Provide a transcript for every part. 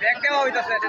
Bag দেওয়া হইতাছে এটা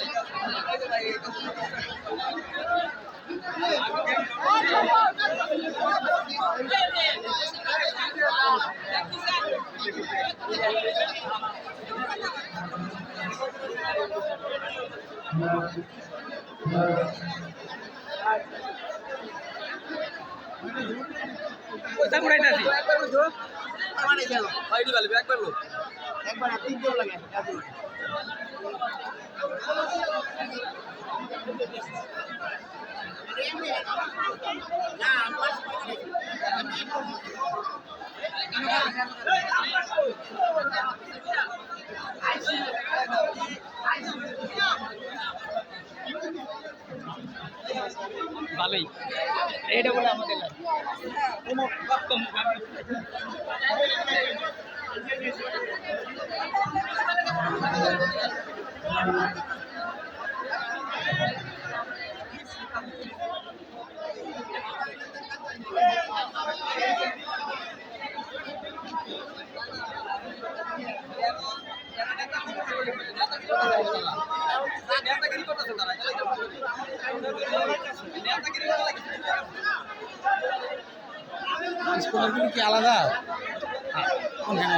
বাসে কোথা ঘুরাইতাছি বাইরে বালি। ব্যাগ বেরলো ভালোই। এটা বলে আমাদের স্কলারগুলো কি আলাদা কোনখানে